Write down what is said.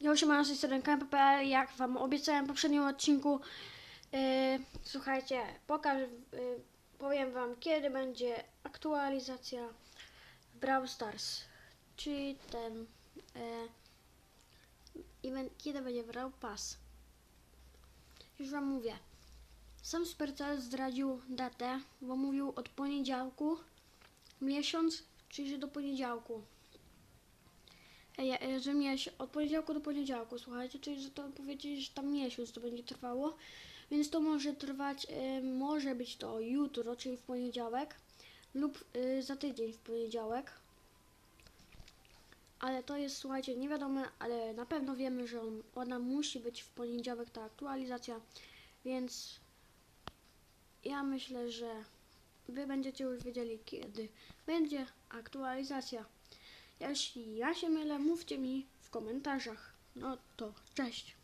Ja tej strony KMP.pl, jak wam obiecałem w poprzednim odcinku. Yy, słuchajcie, pokaż, yy, powiem wam kiedy będzie aktualizacja Brawl Stars. Czyli ten yy, event, kiedy będzie Brawl Pass. Już wam mówię. Sam Supercell zdradził datę, bo mówił od poniedziałku miesiąc, czyli do poniedziałku. E, że miesiąc, od poniedziałku do poniedziałku, słuchajcie, czyli że to powiedzieli, że tam miesiąc to będzie trwało, więc to może trwać, e, może być to jutro, czyli w poniedziałek, lub e, za tydzień w poniedziałek. Ale to jest, słuchajcie, nie wiadomo, ale na pewno wiemy, że on, ona musi być w poniedziałek, ta aktualizacja, więc ja myślę, że wy będziecie już wiedzieli, kiedy będzie aktualizacja. Jeśli ja się mylę, mówcie mi w komentarzach. No to cześć.